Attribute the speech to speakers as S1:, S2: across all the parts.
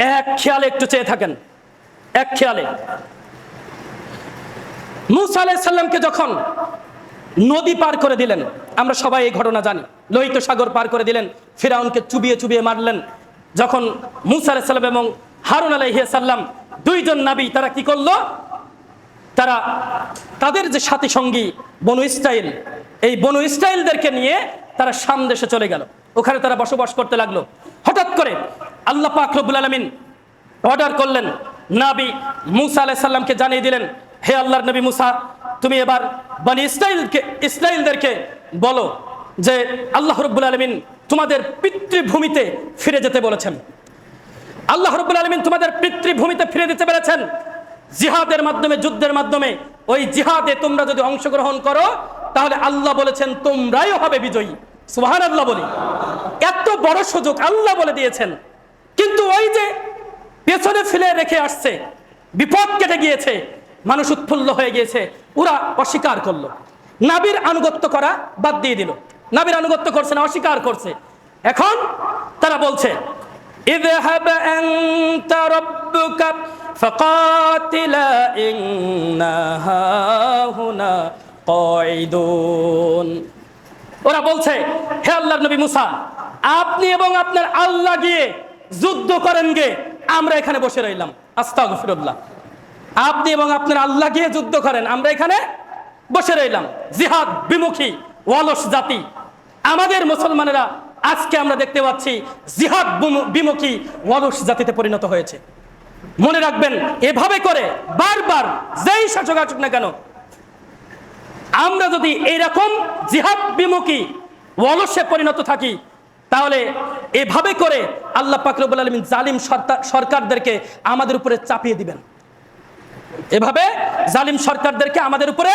S1: এক খেয়ালে একটু চেয়ে থাকেন। এক খেয়ালে। মুসা আলাইসাল্লামকে যখন নদী পার করে দিলেন, আমরা সবাই এই ঘটনা জানি। লোহিত সাগর পার করে দিলেন, ফিরাউনকে চুবিয়ে চুবিয়ে মারলেন। যখন মুসা আলাইসাল্লাম এবং হারুন আলাইসাল্লাম দুইজন নাবি, তারা কি করল? তারা তাদের যে সাথী সঙ্গী বনু ইসরাইল, এই বনু ইসরাইলদেরকে নিয়ে তারা শাম দেশে চলে গেল। ওখানে তারা বসবাস করতে লাগল। হঠাৎ করে আল্লাহ পাক রব্বুল আলমিন অর্ডার করলেন। নাবি মুসা আলাইসাল্লামকে জানিয়ে দিলেন, হে আল্লাহর নবী মুসা, তুমি এবার বনি ইসরাইলকে, ইসরাইলদেরকে বলো যে আল্লাহ রব্বুল আলমিন তোমাদের পিতৃভূমিতে ফিরে যেতে বলেছেন। আল্লাহ রব্বুল আলমিন তোমাদের পিতৃভূমিতে ফিরে দিতে পেরেছেন। জিহাদের মাধ্যমে, যুদ্ধের মাধ্যমে, ওই জিহাদে তোমরা যদি অংশগ্রহণ করো, তাহলে আল্লাহ বলেছেন তোমরাই হবে বিজয়ী। সুবাহান আল্লাহ বলি। এত বড় সুযোগ আল্লাহ বলে দিয়েছেন। ওই যে পেছনে ফেলে রেখে আসছে বিপদ কেটে গিয়েছে মানুষ উৎফুল্ল হয়ে গিয়েছে ওরা অস্বীকার করলো নাবির আনুগত্য করা বাদ দিয়ে দিল নাবির আনুগত্য করছে না অস্বীকার করছে এখন তারা বলছে اذهب أنت ربك فقاتلا إنا هاهنا قاعدون ওরা বলছে হে আল্লাহর নবী মুসা আপনি এবং আপনার আল্লাহ গিয়ে যুদ্ধ করেন গে, আমরা এখানে বসে রইলাম। আস্তাগফিরুল্লাহ। আপনি এবং আপনার আল্লাহ গিয়ে যুদ্ধ করেন, আমরা এখানে বসে রইলাম। জিহাদ বিমুখী অলস জাতি। আমাদের মুসলমানেরা আজকে আমরা দেখতে পাচ্ছি, জিহাদ বিমু- বিমুখী অলস জাতিতে পরিণত হয়েছে। মনে রাখবেন, এভাবে করে বারবার যেই শাসক আসুক না কেন, আমরা যদি এইরকম জিহাদ বিমুখী অলসে পরিণত থাকি তাহলে এভাবে করে আল্লাহ পাকরবুল আলমিন জালিম সরকারদেরকে আমাদের উপরে চাপিয়ে দিবেন। এভাবে জালিম সরকারদেরকে আমাদের উপরে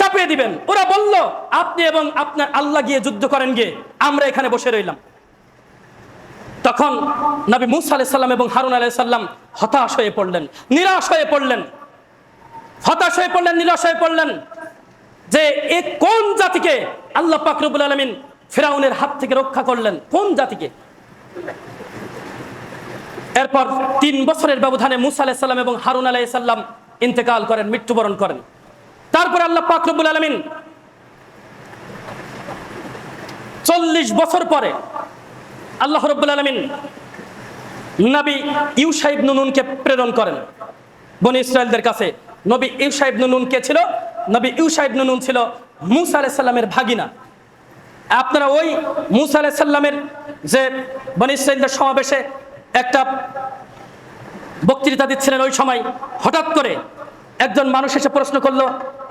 S1: চাপিয়ে দিবেন। ওরা বলল, আপনি এবং আপনার আল্লাহ গিয়ে যুদ্ধ করেন গিয়ে আমরা এখানে বসে রইলাম। তখন নবী মুসা আলাইসাল্লাম এবং হারুন আলাইসাল্লাম হতাশ হয়ে পড়লেন, নিরাশ হয়ে পড়লেন। হতাশ হয়ে পড়লেন, নিরাশ হয়ে পড়লেন যে এ কোন জাতিকে আল্লাহ পাকরবুল আলমিন ফেরাউনের হাত থেকে রক্ষা করলেন কোন জাতিকে? এরপর তিন বছরের ব্যবধানে মুসা আলাইসাল্লাম এবং হারুন আলাইসাল্লাম ইন্তেকাল করেন, মৃত্যুবরণ করেন। তারপর আল্লাহ পাকরবুল আলমিন চল্লিশ বছর পরে আল্লাহ রব্বুল আলমিন নবী ইউসাইব নুনুনকে প্রেরণ করেন। বনি ইসরায়েলদের কাছে নবী ইউসাইব নুনুন কে ছিল, নবী ইউসাইব নুনুন ছিল মুসা আলাইসাল্লামের ভাগিনা। আপনারা ওই মুসা আলাইসাল্লামের যে বনি ইসরায়েলদের সমাবেশে একটা বক্তৃতা দিচ্ছিলেন ওই সময়, হঠাৎ করে একজন মানুষ এসে প্রশ্ন করল,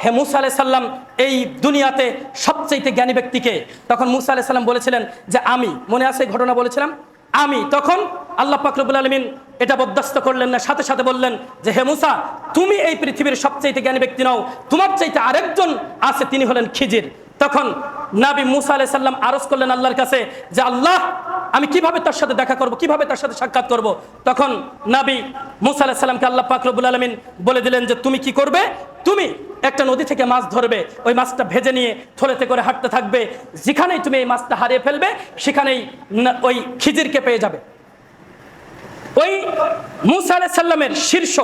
S1: হে মুসা আলাই সাল্লাম এই দুনিয়াতে সবচেয়ে জ্ঞানী ব্যক্তিকে? তখন মুসা আলাই সাল্লাম বলেছিলেন যে, আমি। মনে আছে ঘটনা বলেছিলাম, আমি। তখন আল্লাহ পাকরবুল আলমিন এটা বরদাস্ত করলেন না, সাথে সাথে বললেন যে, হে মুসা, তুমি এই পৃথিবীর সবচেয়ে জ্ঞানী ব্যক্তি নও, তোমার চাইতে আরেকজন আছে, তিনি হলেন খিজির। তখন নাবি মুসা আলাই সাল্লাম আরজ করলেন আল্লাহর কাছে যে, আল্লাহ, আমি কীভাবে তার সাথে দেখা করব? কীভাবে তার সাথে সাক্ষাৎ করব? তখন নাবি মুসা আলাহ সাল্লামকে আল্লাহ পাকরবুল আলমিন বলে দিলেন যে, তুমি কি করবে? তুমি একটা নদী থেকে মাছ ধরবে, ওই মাছটা ভেজে নিয়ে থলেতে করে হাঁটতে থাকবে, যেখানেই তুমি এই মাছটা হারিয়ে ফেলবে, সেখানেই ওই খিজিরকে পেয়ে যাবে। ওই মুসা আলাহ সাল্লামের শীর্ষ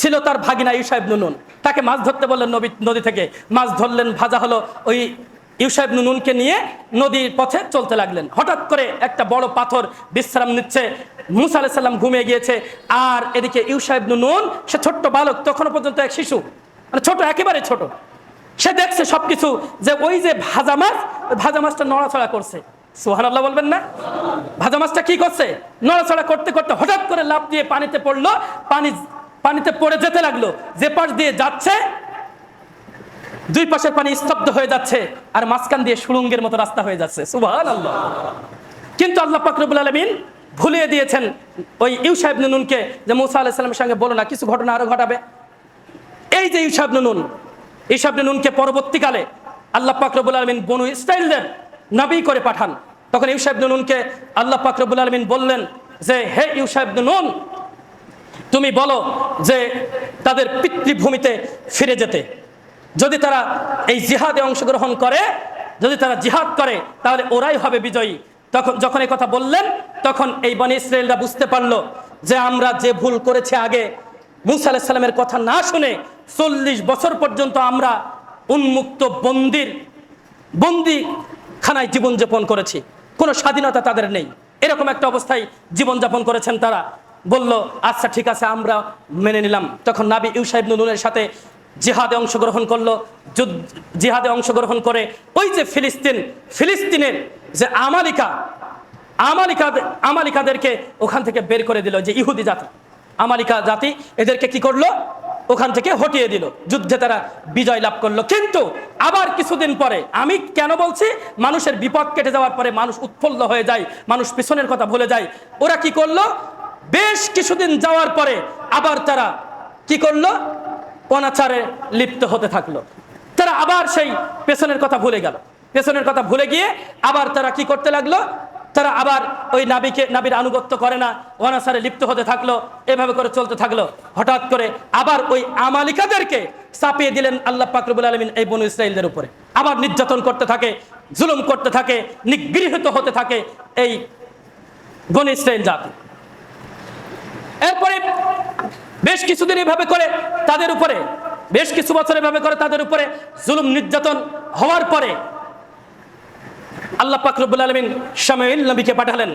S1: ছিল তার ভাগিনা ইউসাইব নুনুন তাকে মাছ ধরতে বললেন নদী থেকে। মাছ ধরলেন, ভাজা হলো ওই ইউসাইব নুনুনকে নিয়ে নদীর পথে চলতে লাগলেন। হঠাৎ করে একটা বড় পাথর বিশ্রাম নিচ্ছে, মুসা আলাহ সাল্লাম ঘুমিয়ে গিয়েছে। আর এদিকে ইউসাইব নুনুন, সে ছোট্ট বালক, তখনও পর্যন্ত এক শিশু মানে ছোট, একেবারে ছোট। সে দেখছে সবকিছু যে ওই যে ভাজা মাছ ভাজা মাছটা নড়াচড়া করছে। সোহান আল্লাহ বলবেন না? ভাজা মাছটা কি করছে? নড়াচড়া করতে করতে হঠাৎ করে লাফ দিয়ে পানিতে পড়ল, পানি, পানিতে পড়ে যেতে লাগল। যে পাশ দিয়ে যাচ্ছে দুই পাশের পানি স্তব্ধ হয়ে যাচ্ছে আর মাঝখান দিয়ে সুড়ঙ্গের মতো রাস্তা হয়ে যাচ্ছে। আল্লাহ কিন্তু আল্লাহ পাকরবুল আলমিন ভুলিয়ে দিয়েছেন ওই ইউসাহেব নুনুনকে যে মুসা আলাহিসাল্লামের সঙ্গে বলো না, কিছু ঘটনা আরও ঘটাবে। এই যে ইউসাব নুনুন ইসাব নুনুনকে পরবর্তীকালে আল্লাহ পাকরবুল আলমিন বনু ইসরায়েলদের নবী করে পাঠান। তখন ইউসাব নুনুনকে আল্লাহ পাকরবুল আলমিন বললেন যে, হে ইউসাব নুন, তুমি বলো যে, তাদের পিতৃভূমিতে ফিরে যেতে। যদি তারা এই জিহাদে অংশগ্রহণ করে, যদি তারা জিহাদ করে, তাহলে ওরাই হবে বিজয়ী। তখন, যখন এই কথা বললেন, তখন এই বনি ইসরায়েলরা বুঝতে পারল যে আমরা যে ভুল করেছি আগে, মুসা আলাহিসাল্লামের কথা না শুনে চল্লিশ বছর পর্যন্ত আমরা উন্মুক্ত বন্দির, বন্দি খানায় জীবনযাপন করেছি। কোনো স্বাধীনতা তাদের নেই। এরকম একটা অবস্থায় জীবনযাপন করেছেন তারা। বলল আচ্ছা ঠিক আছে, আমরা মেনে নিলাম। তখন নাবি ইউসাইব নুনের সাথে জিহাদে অংশগ্রহণ করল জিহাদে অংশগ্রহণ করে ওই যে ফিলিস্তিন, ফিলিস্তিনের যে আমালিকা আমালিকা, আমালিকাদেরকে ওখান থেকে বের করে দিল, যে ইহুদি জাতি, আমালিকা জাতি এদেরকে কি করল? ওখান থেকে হটিয়ে দিল। যুদ্ধে তারা বিজয় লাভ করল। কিন্তু আবার কিছুদিন পরে, আমি কেন বলছি? মানুষের বিপদ কেটে যাওয়ার পরে মানুষ উৎফুল্ল হয়ে যায়, মানুষ পিছনের কথা ভুলে যায়। ওরা কি করল? বেশ কিছুদিন যাওয়ার পরে আবার তারা কি করল? অনাচারে লিপ্ত হতে থাকল। তারা আবার সেই পেছনের কথা ভুলে গেল। পেছনের কথা ভুলে গিয়ে আবার তারা কি করতে লাগল? তারা আবার ওই নাবিকে, নাবির আনুগত্য করে না অনাসারে লিপ্ত হতে থাকল, এভাবে করে চলতে থাকল। হঠাৎ করে আবার ওই আমালিকাদেরকে চাপিয়ে দিলেন আল্লাহ পাকরবুল আলমিন এই বনু ইসরায়েলদের উপরে। আবার নির্যাতন করতে থাকে, জুলুম করতে থাকে, নিগৃহীত হতে থাকে এই বনু ইসরায়েল জাতি। এরপরে বেশ কিছুদিন এভাবে করে তাদের উপরে, বেশ কিছু বছর এভাবে করে তাদের উপরে জুলুম, নির্যাতন হওয়ার পরে আল্লাহ পাকরবুল আলমিন শামীল নবীকে পাঠালেন।